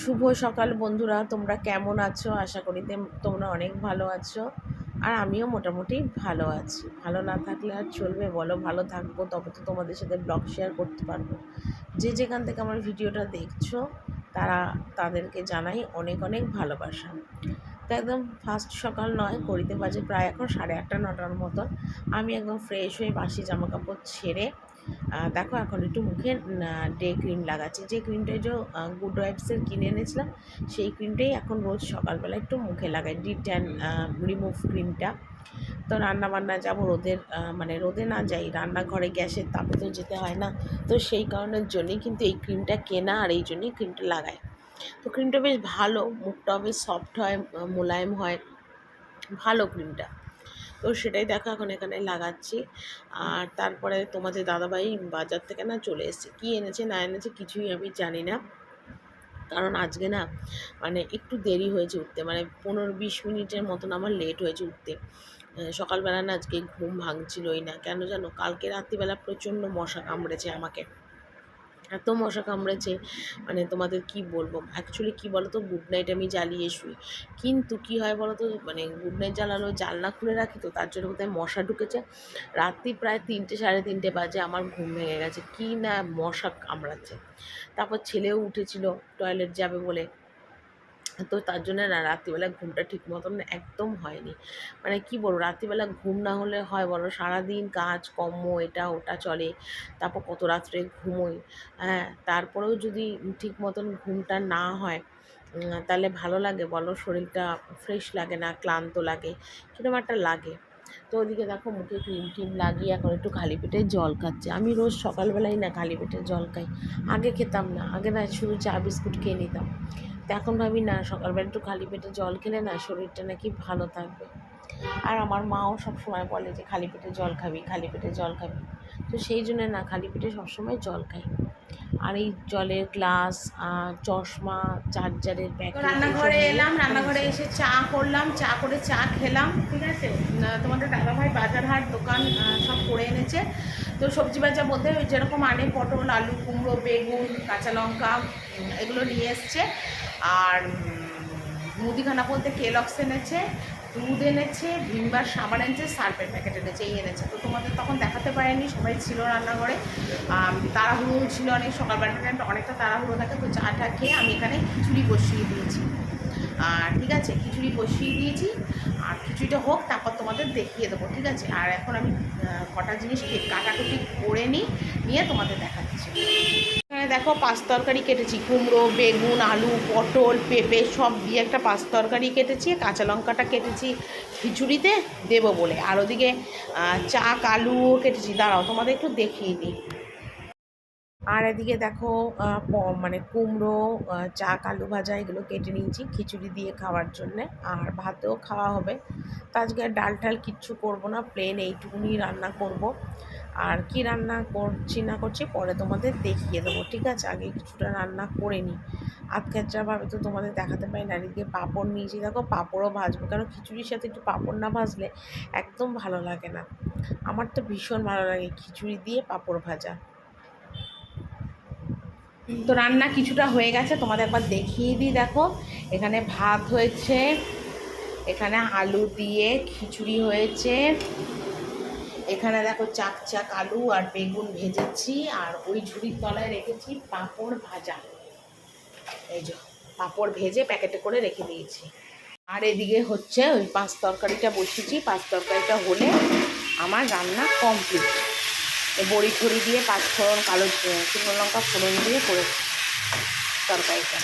শুভ সকাল বন্ধুরা, তোমরা কেমন আছো? আশা করি তোমরা অনেক ভালো আছো। আর আমিও মোটামুটি ভালো আছি। ভালো না থাকলে আর চলবে? বলো, ভালো থাকব, তবে তো তোমাদের সাথে ব্লগ শেয়ার করতে পারব। যে যেখান থেকে আমার ভিডিওটা দেখছ, তারা তাদেরকে জানাই অনেক অনেক ভালোবাসা। তো একদম ফার্স্ট সকাল নয়, করিতে বাজে প্রায় এখন সাড়ে আটটা, নটার মতন। আমি একদম ফ্রেশ হয়ে বাসি জামা কাপড় ছেড়ে দেখো এখন একটু মুখে ডে ক্রিম লাগাচ্ছি। যে ক্রিমটা যে গুড ওয়াইবসের কিনে এনেছিলাম, সেই ক্রিমটাই এখন রোজ সকালবেলা একটু মুখে লাগাই। ডি ট্যান রিমুভ ক্রিমটা তো রান্না বান্না যাব রোদের মানে রোদে না যাই, রান্নাঘরে গ্যাসের তাপে তো যেতে হয় না। তো সেই কারণের জন্যই কিন্তু এই ক্রিমটা কেনা আর এই জন্যই ক্রিমটা লাগাই। তো ক্রিমটা বেশ ভালো, মুখটাও বেশ সফট হয় মোলায়েম হয়। ভালো ক্রিমটা তো সেটাই দেখো এখন এখানে লাগাচ্ছি। আর তারপরে তোমাদের দাদাভাই বাজার থেকে না চলে এসেছে, কী এনেছে না এনেছে কিছুই আমি জানি না। কারণ আজকে না মানে একটু দেরি হয়েছে উঠতে মানে পনেরো বিশ মিনিটের মতন আমার লেট হয়েছে উঠতে। সকালবেলা না আজকে ঘুম ভাঙছিলই না। কেন জানো? কালকে রাত্রিবেলা প্রচণ্ড মশা কামড়েছে আমাকে। এত মশা কামড়েছে। মানে তোমাদের কি বলব? অ্যাকচুয়ালি কি বলো তো গুড নাইট আমি জ্বালিয়ে শুই। কিন্তু কি হয় বলো তো মানে গুড নাইট জ্বালানো জানলা খুলে রাখি তো তার জন্য কোথায় মশা ঢুকেছে। রাত্রি প্রায় তিনটে, সাড়ে তিনটে বাজে, আমার ঘুম ভেঙে গেছে। কি না মশা কামড়াচ্ছে। তারপর ছেলেও উঠেছিল টয়লেট যাবে বলে। তো তার জন্য না রাত্রিবেলা ঘুমটা ঠিক মতন একদম হয়নি। মানে কি বলব, রাত্রিবেলা ঘুম না হলে হয় বলো, সারাদিন কাজ, কর্ম, এটা ওটা চলে, তারপর কত রাত্রে ঘুমোই। হ্যাঁ তারপরেও যদি ঠিক মতন ঘুমটা না হয় তাহলে ভালো লাগে বলো, শরীরটা ফ্রেশ লাগে না, ক্লান্ত লাগে কীরকম একটা লাগে। তো ওদিকে দেখো মুখে ক্রিম টিম লাগিয়ে এখন একটু খালি পেটে জল খাচ্ছে। আমি রোজ সকালবেলাই না খালি পেটে জল খাই। আগে খেতাম না, আগে না শুধু চা, বিস্কুট খেয়ে নিতাম। এখন ভাবি না সকালবেলা একটু খালি পেটে জল খেলে না শরীরটা নাকি ভালো থাকবে। আর আমার মাও সবসময় বলে যে খালি পেটে জল খাবি খালি পেটে জল খাবি। তো সেই জন্য না খালি পেটে সবসময় জল খাই। আর এই জলের গ্লাস চশমা চার্জারের প্যাকেট রান্নাঘরে এলাম রান্নাঘরে এসে চা করলাম চা করে চা খেলাম ঠিক আছে? তোমাদের দাদাভাই বাজার হাট দোকান সব করে এনেছে। তো সবজি বাজার বলতে ওই যেরকম আনে পটল আলু কুমড়ো বেগুন কাঁচা লঙ্কা এগুলো নিয়ে এসছে। আর মুদিখানা বলতে কেলক্স এনেছে, দুধ এনেছে, ভিমবার সাবান এনেছে সার্ফের প্যাকেট এনেছে, এই এনেছে। তো তোমাদের তখন দেখাতে পারেনি, সবাই ছিল রান্নাঘরে। তাড়াহুড়ো ছিল অনেক সকালবেলাটা অনেকটা তাড়াহুড়ো থাকে, তো চাটা খেয়ে আমি এখানে খিচুড়ি বসিয়ে দিয়েছি। আর ঠিক আছে, খিচুড়ি বসিয়ে দিয়েছি, আর খিচুড়িটা হোক, তারপর তোমাদের দেখিয়ে দেবো, ঠিক আছে? আর এখন আমি কটা জিনিস কাটাকুটি করে নিই নিয়ে তোমাদের দেখাচ্ছি। দেখো, পাঁচ তরকারি কেটেছি, কুমড়ো, বেগুন, আলু, পটল, পেঁপে, সব দিয়ে একটা পাঁচ তরকারি কেটেছি, কাঁচা লঙ্কাটা কেটেছি, খিচুড়িতে দেবো বলে। আর ওদিকে চা কালুও কেটেছি। দাঁড়াও, তোমাদের একটু দেখিয়ে দিই। আর এদিকে দেখো মানে কুমড়ো চা চাক আলু ভাজা, এগুলো কেটে নিয়েছি খিচুড়ি দিয়ে খাওয়ার জন্যে। আর ভাতেও খাওয়া হবে। তো আজকে ডাল টাল কিচ্ছু করব না প্লেন এইটুকুনি রান্না করব। আর কি রান্না করছি না করছি পরে তোমাদের দেখিয়ে দেবো, ঠিক আছে? আগে কিছুটা রান্না করে নিই। আধখাচ্চাভাবে তো তোমাদের দেখাতে পারি না এদিকে পাঁপড় নিয়েছি। দেখো, পাঁপড়ও ভাজবো কারণ খিচুড়ির সাথে একটু পাঁপড় না ভাজলে একদম ভালো লাগে না। আমার তো ভীষণ ভালো লাগে খিচুড়ি দিয়ে পাঁপড় ভাজা। তো রান্না কিছুটা হয়ে গেছে, তোমাদের একবার দেখিয়ে দিই, দেখো। এখানে ভাত হয়েছে, এখানে আলু দিয়ে খিচুড়ি হয়েছে। এখানে দেখো চাক চাক আলু আর বেগুন ভেজেছি, আর ওই ঝুড়ির তলায় রেখেছি পাঁপড় ভাজা। এই যে, পাঁপড় ভেজে প্যাকেটে করে রেখে দিয়েছি। আর এদিকে হচ্ছে ওই পাঁচ তরকারিটা বসিয়েছি, পাঁচ তরকারিটা হলে আমার রান্না কমপ্লিট। বড়ি ঠড়ি দিয়ে পাঁচ ফোড়ন কালো শুকনো লঙ্কা ফোড়ন দিয়ে করেছি তরকারিটা।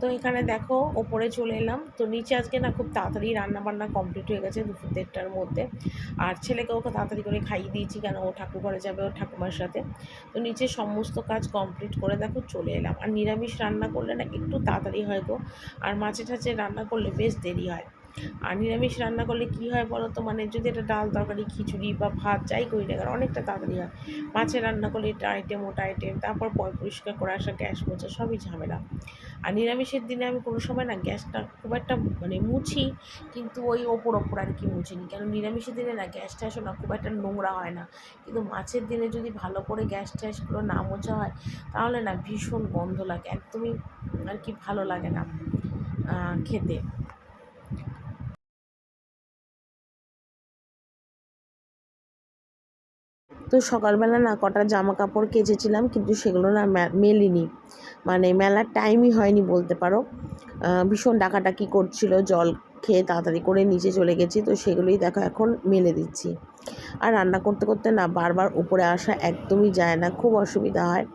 তো এখানে দেখো, ওপরে চলে এলাম। তো নিচে আজকে না খুব তাড়াতাড়ি রান্না বান্না কমপ্লিট হয়ে গেছে দুপুর দেড়টার মধ্যে। আর ছেলেকে ওকে তাড়াতাড়ি করে খাইয়ে দিয়েছি কেন? ও ঠাকুর ঘরে যাবে ও ঠাকুমার সাথে। তো নিচে সমস্ত কাজ কমপ্লিট করে দেখো চলে এলাম। আর নিরামিষ রান্না করলে না একটু তাড়াতাড়ি হয় গো। আর মাছে ঠাছে রান্না করলে বেশ দেরি হয়। আর নিরামিষ রান্না করলে কী হয় বলো তো? মানে যদি এটা ডাল তরকারি, খিচুড়ি বা ভাত যাই করি না কারণ অনেকটা তাড়াতাড়ি হয়। মাছের রান্না করলে এটা আইটেম ওটা আইটেম তারপর পরিষ্কার করে আসা, গ্যাস মোছা, সবই ঝামেলা। আর নিরামিষের দিনে আমি কোনো সময় না গ্যাসটা খুব একটা মানে মুছি, কিন্তু ওই ওপর ওপর আর কি মুছিনি। কেন নিরামিষের দিনে না গ্যাস ট্যাসও না, খুব একটা নোংরা হয় না। কিন্তু মাছের দিনে যদি ভালো করে গ্যাস ট্যাসগুলো না মোছা হয়, তাহলে না ভীষণ গন্ধ লাগে, একদমই আর কি ভালো লাগে না খেতে। তো সকালবেলা না কটা জামা কাপড় কেচেছিলাম, কিন্তু সেগুলো না মেলিনি। মানে মেলার টাইমই হয়নি বলতে পারো। ভীষণ ডাকাডাকি করছিল, জল খেয়ে তাড়াতাড়ি করে নিচে চলে গেছি, তো সেগুলোই দেখো এখন মেলে দিচ্ছি। আর রান্না করতে করতে না বারবার উপরে আসা একদমই যায় না, খুব অসুবিধা হয়।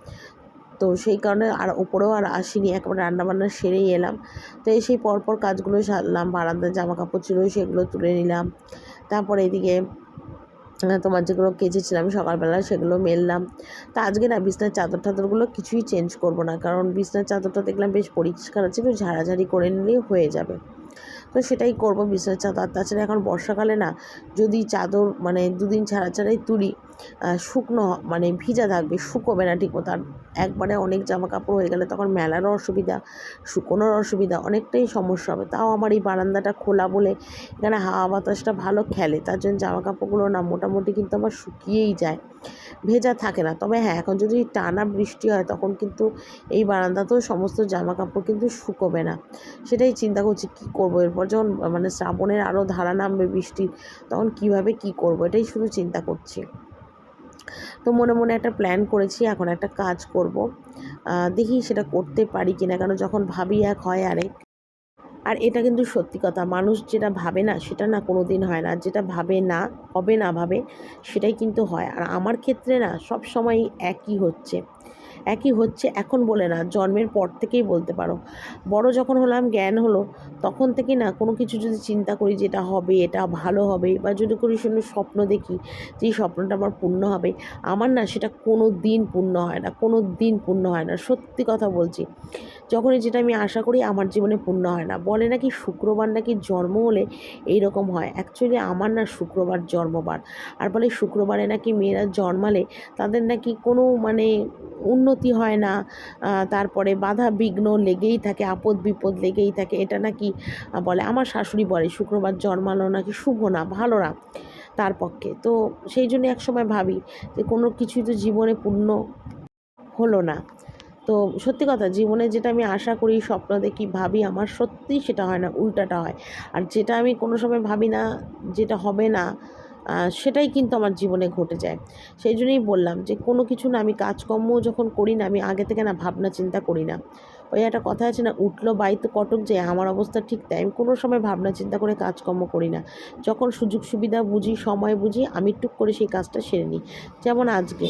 তো সেই কারণে আর উপরেও আর আসিনি, একবার রান্নাবান্না সেরেই এলাম। তো এই সেই পরপর কাজগুলো সারলাম বারান্দার জামা কাপড় ছিল সেগুলো তুলে নিলাম। তারপর এদিকে তোমার যেগুলো কেচেছিলাম সকালবেলা, সেগুলো মেললাম। তা আজকে না বিছনার চাদর টাদরগুলো কিছুই চেঞ্জ করব না, কারণ বিছনার চাদরটা দেখলাম বেশ পরিষ্কার আছে একটু ঝাড়াঝাড়ি করে নিলেই হয়ে যাবে। তো সেটাই করব বিছনার চাদর। তাছাড়া এখন বর্ষাকালে না যদি চাদর মানে দুদিন ছাড়া ছাড়াই তুলি শুকনো মানে ভিজা থাকবে, শুকোবে না ঠিক মতো। আর একবারে অনেক জামা কাপড় হয়ে গেলে তখন মেলারও অসুবিধা, শুকোনোর অসুবিধা, অনেকটাই সমস্যা হবে। তাও আমার এই বারান্দাটা খোলা বলে এখানে হাওয়া বাতাসটা ভালো খেলে, তার জন্য জামা কাপড়গুলো না মোটামুটি কিন্তু আমার শুকিয়েই যায়। ভেজা থাকে না। তবে হ্যাঁ এখন যদি টানা বৃষ্টি হয় তখন কিন্তু এই বারান্দাতেও সমস্ত জামা কাপড় কিন্তু শুকোবে না। সেটাই চিন্তা করছি, কী করব? এরপর যখন মানে শ্রাবণের আরও ধারা নামবে বৃষ্টির, তখন কীভাবে কি করব? এটাই শুধু চিন্তা করছি। তো মনে মনে একটা প্ল্যান করেছি, এখন একটা কাজ করব। দেখি সেটা করতে পারি কিনা, কেন যখন ভাবি এক হয় আরেক। আর এটা কিন্তু সত্যি কথা, মানুষ যেটা ভাবে না, সেটা না কোনো দিন হয় না। যেটা ভাবে না, হবে না ভাবে, সেটাই কিন্তু হয়। আর আমার ক্ষেত্রে না সব সময় একই হচ্ছে। একই হচ্ছে এখন বলে না, জন্মের পর থেকেই বলতে পারো। বড় যখন হলাম, জ্ঞান হলো, তখন থেকে না কোনো কিছু যদি চিন্তা করি যেটা হবে, এটা ভালো হবে, বা যদি করি শুনে স্বপ্ন দেখি যে স্বপ্নটা আমার পূর্ণ হবে, আমার না সেটা কোনো দিন পূর্ণ হয় না, কোনো দিন পূর্ণ হয় না, সত্যি কথা বলছি। যখনই যেটা আমি আশা করি আমার জীবনে পূর্ণ হয় না, বলে নাকি শুক্রবার নাকি জন্ম হলে এই রকম হয়। অ্যাকচুয়ালি আমার না শুক্রবার জন্মবার, আর বলে শুক্রবারে নাকি মেয়েরা জন্মালে তাদের নাকি কোনো মানে উন্নতি হয় না তারপরে বাধা বিঘ্ন লেগেই থাকে, আপদ বিপদ লেগেই থাকে। এটা নাকি বলে, আমার শাশুড়ি বলে, শুক্রবার জন্মানো নাকি, শুভ না, ভালো না তার পক্ষে। তো সেই জন্য একসময় ভাবি যে, কোনো কিছুই তো জীবনে পূর্ণ হলো না। তো সত্যি কথা, জীবনে যেটা আমি আশা করি, স্বপ্ন দেখি, ভাবি, আমার সত্যিই সেটা হয় না, উল্টাটা হয়। আর যেটা আমি কোনো সময় ভাবি না, যেটা হবে না সেটাই কিন্তু আমার জীবনে ঘটে যায়। সেই জন্যই বললাম যে, কোনো কিছু না আমি কাজকর্ম যখন করি না, আমি আগে থেকে না ভাবনা চিন্তা করি না। ওই একটা কথা আছে না, উঠল বাইতে কটক যে আমার অবস্থা ঠিক তাই আমি কোনো সময় ভাবনা চিন্তা করে কাজকর্ম করি না। যখন সুযোগ সুবিধা বুঝি, সময় বুঝি, আমি টুক করে সেই কাজটা সেরে নিই। যেমন আজকে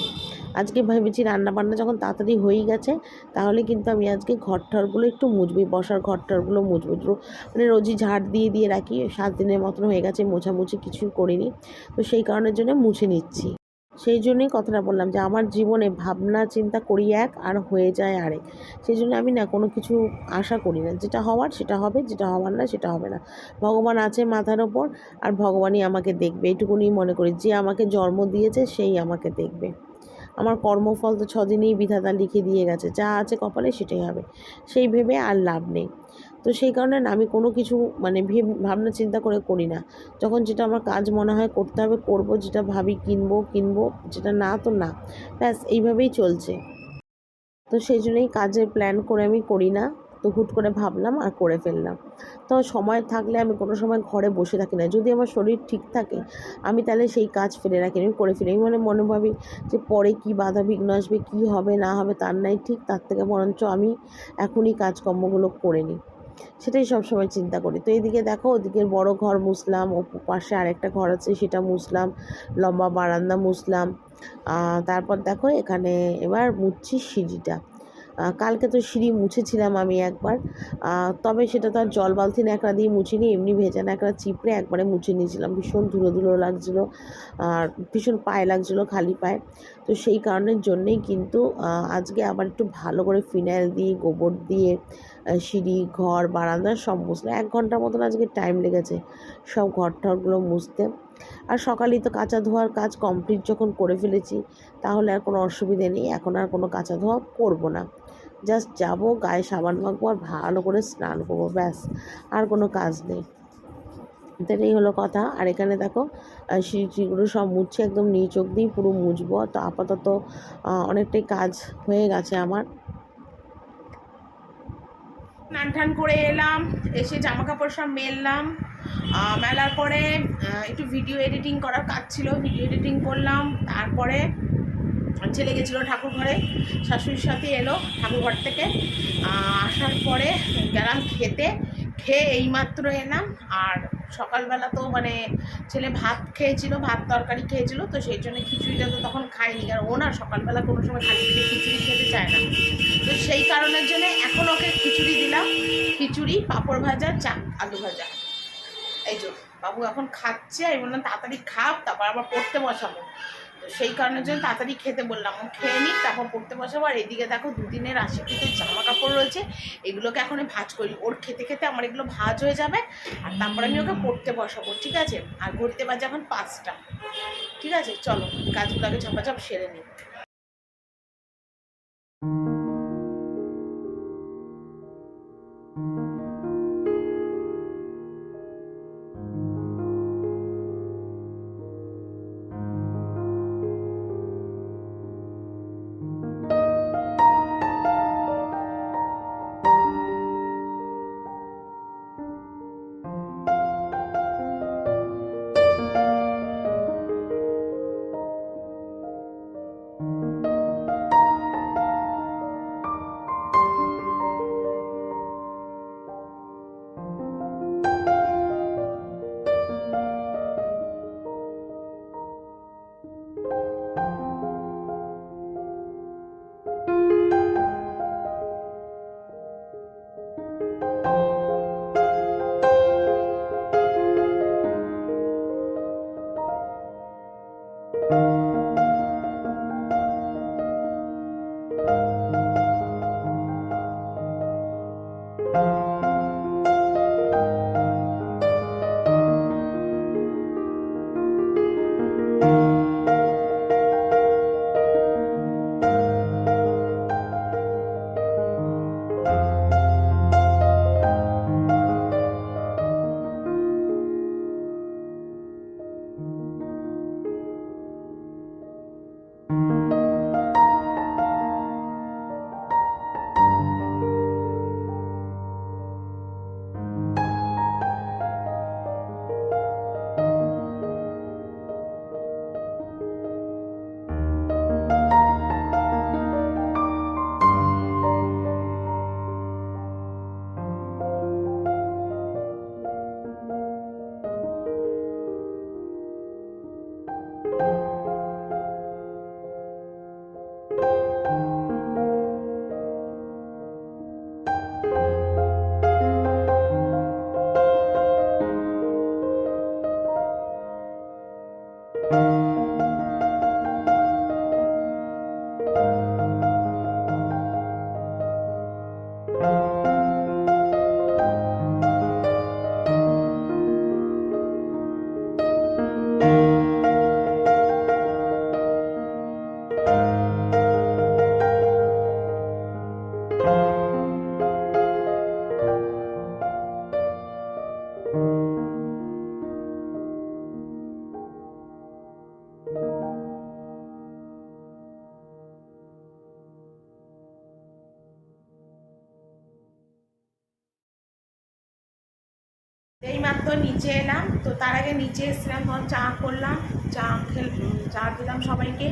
আজকে ভেবেছি রান্না বান্না যখন তাড়াতাড়ি হয়েই গেছে, তাহলে কিন্তু আমি আজকে ঘর টরগুলো একটু মুছবো বসার ঘর টরগুলো মুছবো মানে রোজই ঝাড় দিয়ে দিয়ে রাখি, সাত দিনের মতন হয়ে গেছে, মোছামুছি কিছুই করিনি, তো সেই কারণের জন্য মুছে নিচ্ছি। সেই জন্যই কথাটা বললাম যে, আমার জীবনে ভাবনা, চিন্তা করি এক আর হয়ে যায় আরেক। সেই জন্য আমি না কোনো কিছু আশা করি না। যেটা হওয়ার সেটা হবে, যেটা হওয়ার না সেটা হবে না। ভগবান আছে মাথার ওপর আর ভগবানই আমাকে দেখবে। এইটুকুনি মনে করি। যে আমাকে জন্ম দিয়েছে সেই আমাকে দেখবে। আমার কর্মফল তো ছদিনেই বিধাতা লিখে দিয়ে গেছে। যা আছে কপালে সেটাই হবে। সেই ভেবে আর লাভ নেই। তো সেই কারণে আমি কোনো কিছু মানে ভেব- ভাবনা চিন্তা করে করি না। যখন যেটা আমার কাজ মনে হয় করতে হবে, করব, যেটা ভাবি কিনবো কিনবো, যেটা না তো না। ব্যাস, এইভাবেই চলছে। তো সেই জন্যই কাজের প্ল্যান করে আমি করি না। তো হুট করে ভাবলাম আর করে ফেললাম। তো সময় থাকলে আমি কোনো সময় ঘরে বসে থাকি না। যদি আমার শরীর ঠিক থাকে, আমি তাহলে সেই কাজ ফেলে রাখি, আমি করে ফেলি। মানে মনে ভাবি যে পরে কি বাধা বিঘ্ন আসবে, কী হবে, না হবে, তার নাই ঠিক, তার থেকে বরঞ্চ আমি এখনই কাজকর্মগুলো করে নিই। সেটাই সবসময় চিন্তা করি। তো এইদিকে দেখো ওদিকের বড় ঘর মুসলাম, ও পাশে আরেকটা ঘর আছে, সেটা মুসলাম, লম্বা বারান্দা মুসলাম। তারপর দেখো এখানে এবার মুছছি সিঁড়িটা। কালকে তো সিঁড়ি মুছেছিলাম আমি একবার। তবে সেটা তো আর জল বালতি ন্যাকড়া দিয়ে মুছিনি, এমনি ভেজা ন্যাকড়া চিপড়ে একবারে মুছে নিয়েছিলাম। ভীষণ ধুলো ধুলো লাগছিল আর ভীষণ পায়ে লাগছিল খালি পায়ে। তো সেই কারণের জন্যেই কিন্তু আজকে আবার একটু ভালো করে ফিনাইল দিয়ে, গোবর দিয়ে সিঁড়ি, ঘর, বারান্দা সব মুছলাম। এক ঘণ্টার মতন আজকে টাইম লেগেছে সব ঘর টরগুলো মুছতে। আর সকালেই তো কাঁচা ধোয়ার কাজ কমপ্লিট যখন করে ফেলেছি, তাহলে আর কোনো অসুবিধে নেই। এখন আর কোনো কাঁচা ধোয়া করব না। জাস্ট যাব গায়ে সাবান মাখবো আর ভালো করে স্নান করব ব্যাস আর কোনো কাজ নেই। তো এই হলো কথা। আর এখানে দেখো আহ, সিঁড়ি টিড়িগুলো সব মুছছে একদম নিচ অব্দি পুরো মুছবো। তো আপাতত অনেকটাই কাজ হয়ে গেছে আমার। স্নান টান করে এলাম এসে জামা কাপড় সব মেললাম। মেলার পরে একটু ভিডিও এডিটিং করার কাজ ছিল ভিডিও এডিটিং করলাম। তারপরে ছেলে গেছিল ঠাকুর ঘরে শাশুড়ির সাথে এলো ঠাকুর ঘর থেকে আসার পরে গেলাম খেতে। খেয়ে এইমাত্র এলাম। আর সকালবেলা তো মানে ছেলে ভাত খেয়েছিল, ভাত তরকারি খেয়েছিল, তো সেই জন্য খিচুড়িটা তো তখন খায়নি। কারণ ও না সকালবেলা কোনো সময় খালি পেটে খিচুড়ি খেতে চায় না। তো সেই কারণের জন্য এখন ওকে খিচুড়ি দিলাম। খিচুড়ি, পাঁপড় ভাজা চা আলু ভাজা। এই যে, বাবু এখন খাচ্ছে। আমি বললাম, তাড়াতাড়ি খাপ তারপর আবার পড়তে বসাবো। সেই কারণের জন্য তাড়াতাড়ি খেতে বললাম, ও খেয়ে নিই তারপর পড়তে বসাবো। আর এদিকে দেখো দুদিনের আশিটিতে জামা কাপড় রয়েছে, এগুলোকে এখন ভাজ করি। ওর খেতে খেতে আমার এগুলো ভাজ হয়ে যাবে, আর তারপরে আমি ওকে পড়তে বসাবো, ঠিক আছে? আর ঘড়িতে বাজে এখন পাঁচটা। ঠিক আছে? চলো কাজগুলো আগে ঝপাঝপ সেরে নিই। এই মাত্র নিচে এলাম। তো তার আগে নিচে এসেছিলাম তখন চা করলাম, চা খেল চা দিলাম সবাইকে।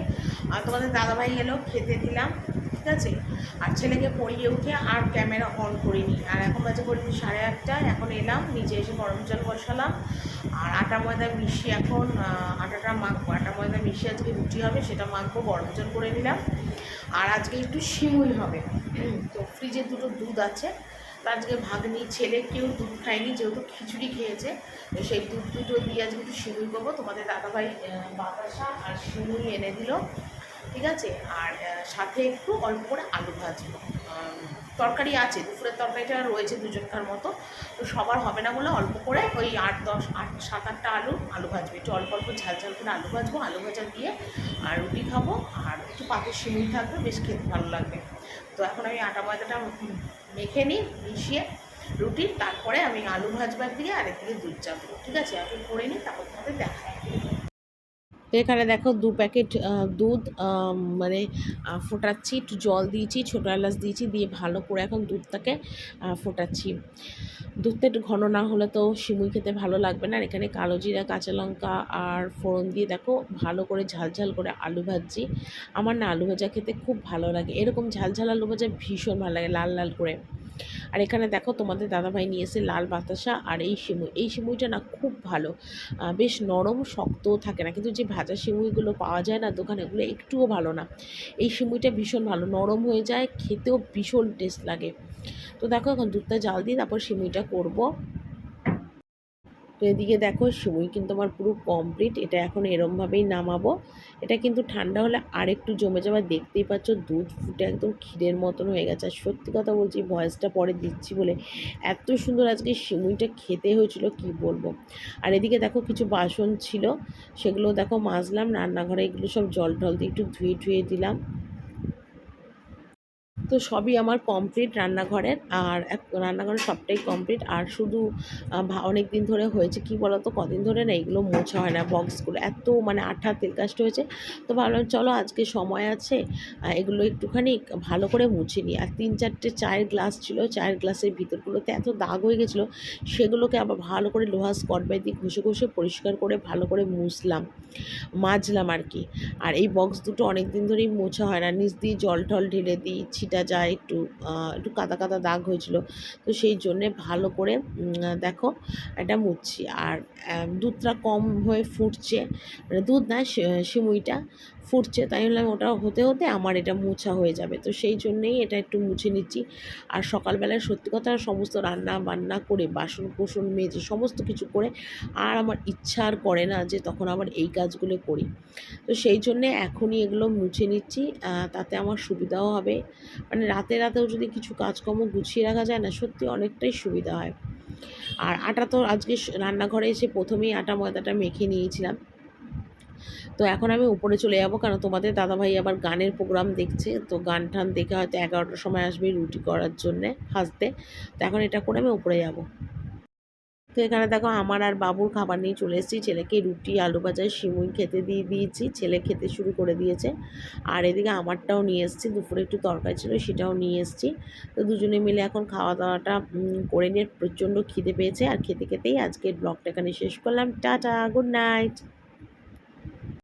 আর তোমাদের দাদাভাই এলো, খেতে দিলাম, ঠিক আছে? আর ছেলেকে পড়িয়ে উঠে আর ক্যামেরা অন করিনি। আর এখন বাজে করি সাড়ে আটটা, এখন এলাম, নিচে এসে গরম জল বসালাম। আর আটা ময়দা মিশিয়ে এখন আটাটা মাখবো। আটা ময়দা মিশিয়ে আজকে রুটি হবে, সেটা মাখবো, গরম জল করে নিলাম। আর আজকে একটু শিমুই হবে। তো ফ্রিজে দুটো দুধ আছে। তো আজকে ভাগ্নি, ছেলে কেউ দুধ খায়নি, যেহেতু খিচুড়ি খেয়েছে সেই দুধ দুটো দিয়ে আজকে একটু শিমুই করব। তোমাদের দাদাভাই বাতাসা আর শিমুই এনে দিল, ঠিক আছে? আর সাথে একটু অল্প করে আলু ভাজবো। তরকারি আছে, দুপুরের তরকারিটা রয়েছে দুজনকার মতো, তো সবার হবে না বলে অল্প করে ওই আট, দশ, আট, সাত, আটটা আলু আলু ভাজবে। একটু অল্প অল্প, ঝাল ঝাল করে আলু ভাজবো, আলু ভাজা দিয়ে আর রুটি খাব, আর একটু পাতের সিমুই থাকবে, বেশ খেতে ভালো লাগবে। তো এখন আমি আটা, ময়দাটা মেখে নিই, মিশিয়ে রুটি, তারপরে আমি আলু ভাজবার দিয়ে আর একদিকে দুধ চাপবো। ঠিক আছে? এখন করে নিই, তারপর তোমাদের দেখায় তো এখানে দেখো দু প্যাকেট দুধ মানে ফোটাচ্ছি, একটু জল দিয়েছি, ছোটো এলাচ দিয়েছি, দিয়ে ভালো করে এখন দুধটাকে ফোটাচ্ছি। দুধটা একটু ঘন না হলে তো সিমুই খেতে ভালো লাগবে না। আর এখানে কালো জিরা, কাঁচা লঙ্কা আর ফোড়ন দিয়ে দেখো ভালো করে ঝাল ঝাল করে আলু ভাজছি। আমার না আলু ভাজা খেতে খুব ভালো লাগে। এরকম ঝাল ঝাল আলু ভাজা ভীষণ ভালো লাগে, লাল লাল করে। আর এখানে দেখো তোমাদের দাদাভাই নিয়ে এসে লাল বাতাসা আর এই সিমুই। এই সিমুইটা না খুব ভালো। বেশ নরম, শক্তও থাকে না। কিন্তু যে ভাজা শিমুইগুলো পাওয়া যায় না দোকানে ওগুলো একটুও ভালো না। এই শিমুইটা ভীষণ ভালো। নরম হয়ে যায়, খেতেও ভীষণ টেস্ট লাগে। তো দেখো এখন দুধটা জাল দিয়ে তারপর সিমুইটা করব। এদিকে দেখো সিমুই কিন্তু আমার পুরো কমপ্লিট এটা এখন এরমভাবেই নামাবো। এটা কিন্তু ঠান্ডা হলে আর একটু জমে যাবে দেখতেই পাচ্ছ দুধ ফুটে একদম ক্ষীরের মতন হয়ে গেছে। আর সত্যি কথা বলছি, ভয়েসটা পরে দিচ্ছি বলে এত সুন্দর আজকে সিমুইটা খেতে হয়েছিল, কি বলব? আর এদিকে দেখো কিছু বাসন ছিল, সেগুলো দেখো মাজলাম, রান্নাঘরে এগুলো সব জল টল দিয়ে একটু ধুয়ে ধুয়ে দিলাম। তো সবই আমার কমপ্লিট রান্নাঘরের। আর রান্নাঘরের সবটাই কমপ্লিট আর শুধু অনেক দিন ধরে হয়েছে কি বলতো? কদিন ধরে না এগুলো মোছা হয় না। বক্সগুলো এত মানে আঠা তেলকাষ্ট হয়েছে। তো ভাবলাম, চলো আজকে সময় আছে এগুলো একটুখানি ভালো করে মুছে নিই। আর তিন চারটে চায়ের গ্লাস ছিল। চায়ের গ্লাসের ভিতরগুলোতে এত দাগ হয়ে গেছিল। সেগুলোকে আবার ভালো করে লোহা স্কটবাই দিয়ে ঘষে ঘষে পরিষ্কার করে ভালো করে মুছলাম। মাজলাম আর কি। আর এই বক্স দুটো অনেক দিন ধরেই মোছা হয় না। নিচ দিয়ে জল টল ঢেলে দিই ছিটা যায় একটু একটু কাদা কাদা দাগ হয়েছিল। তো সেই জন্যে ভালো করে দেখো এটা মুছছি আর দুধটা কম হয়ে ফুটছে। মানে দুধ না সিমুইটা। ফুটছে। তাই বললাম ওটা হতে হতে আমার এটা মোছা হয়ে যাবে। তো সেই জন্যেই এটা একটু মুছে নিচ্ছি। আর সকালবেলায় সত্যি কথা সমস্ত রান্না বান্না করে, বাসন কোসন মেজে সমস্ত কিছু করে, আর আমার ইচ্ছা আর করে না যে তখন আমার এই কাজগুলো করি। তো সেই জন্যে এখনই এগুলো মুছে নিচ্ছি। তাতে আমার সুবিধাও হবে। মানে রাতে রাতেও যদি কিছু কাজকর্ম গুছিয়ে রাখা যায় না, সত্যি অনেকটাই সুবিধা হয়। আর আটা তো আজকে রান্নাঘরে এসে প্রথমেই আটা ময়দাটা মেখে নিয়েছিলাম। তো এখন আমি উপরে চলে যাব, কারণ তোমাদের দাদাভাই আবার গানের প্রোগ্রাম দেখছে, তো গান টান দেখে হয়তো এগারোটার সময় আসবে রুটি করার জন্যে ভাজতে তো এখন এটা করে আমি উপরে যাব। তো এখানে দেখো আমার আর বাবুর খাবার নিয়ে চলে এসেছি, ছেলেকে রুটি, আলু ভাজা সিমুই খেতে দিয়ে দিয়েছি, ছেলে খেতে শুরু করে দিয়েছে। আর এদিকে আমারটাও নিয়ে এসেছি, দুপুরে একটু তরকারি ছিল সেটাও নিয়ে এসেছি। তো দুজনে মিলে এখন খাওয়া দাওয়াটা করে নিয়ে প্রচণ্ড খিদে পেয়েছে। আর খেতে খেতেই আজকের ব্লগটা এখানে শেষ করলাম। Tata, good night!